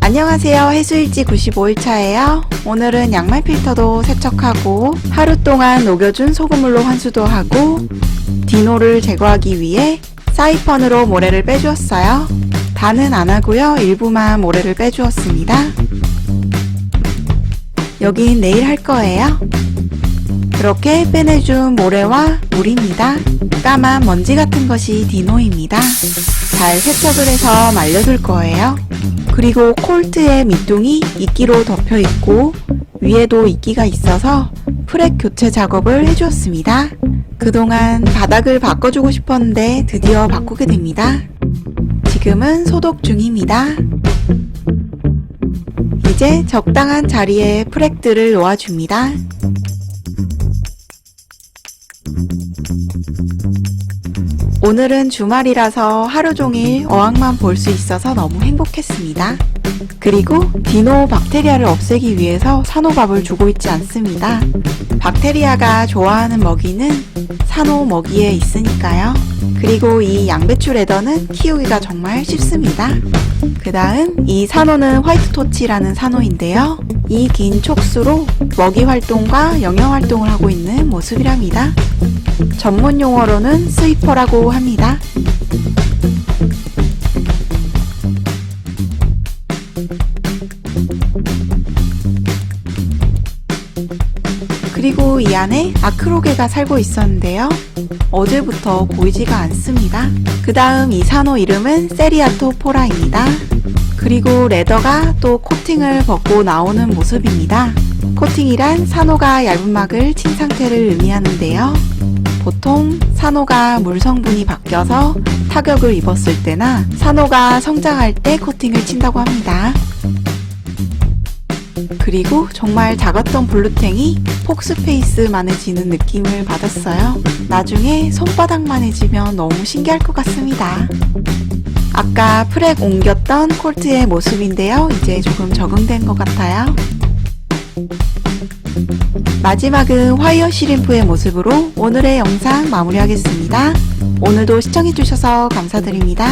안녕하세요. 해수일지 95일차예요. 오늘은 양말 필터도 세척하고 하루 동안 녹여준 소금물로 환수도 하고 디노를 제거하기 위해 사이펀으로 모래를 빼주었어요. 다는 안 하고요. 일부만 모래를 빼주었습니다. 여긴 내일 할 거예요. 그렇게 빼내준 모래와 물입니다. 까만 먼지 같은 것이 디노입니다. 잘 세척을 해서 말려둘 거예요. 그리고 콜트의 밑둥이 이끼로 덮여 있고 위에도 이끼가 있어서 프렉 교체 작업을 해주었습니다. 그동안 바닥을 바꿔주고 싶었는데 드디어 바꾸게 됩니다. 지금은 소독 중입니다. 이제 적당한 자리에 프렉들을 놓아줍니다. 오늘은 주말이라서 하루 종일 어항만 볼 수 있어서 너무 행복했습니다. 그리고 디노 박테리아를 없애기 위해서 산호밥을 주고 있지 않습니다. 박테리아가 좋아하는 먹이는 산호 먹이에 있으니까요. 그리고 이 양배추 레더는 키우기가 정말 쉽습니다. 그 다음 이 산호는 화이트 토치라는 산호인데요. 이 긴 촉수로 먹이 활동과 영양 활동을 하고 있는 모습이랍니다. 전문 용어로는 스위퍼라고 합니다. 그리고 이 안에 아크로게가 살고 있었는데요. 어제부터 보이지가 않습니다. 그 다음 이 산호 이름은 세리아토 포라입니다. 그리고 레더가 또 코팅을 벗고 나오는 모습입니다. 코팅이란 산호가 얇은 막을 친 상태를 의미하는데요. 보통 산호가 물 성분이 바뀌어서 타격을 입었을 때나 산호가 성장할 때 코팅을 친다고 합니다. 그리고 정말 작았던 블루탱이 폭스페이스만해지는 느낌을 받았어요. 나중에 손바닥만해지면 너무 신기할 것 같습니다. 아까 프렉 옮겼던 콜트의 모습인데요. 이제 조금 적응된 것 같아요. 마지막은 화이어 시림프의 모습으로 오늘의 영상 마무리하겠습니다. 오늘도 시청해주셔서 감사드립니다.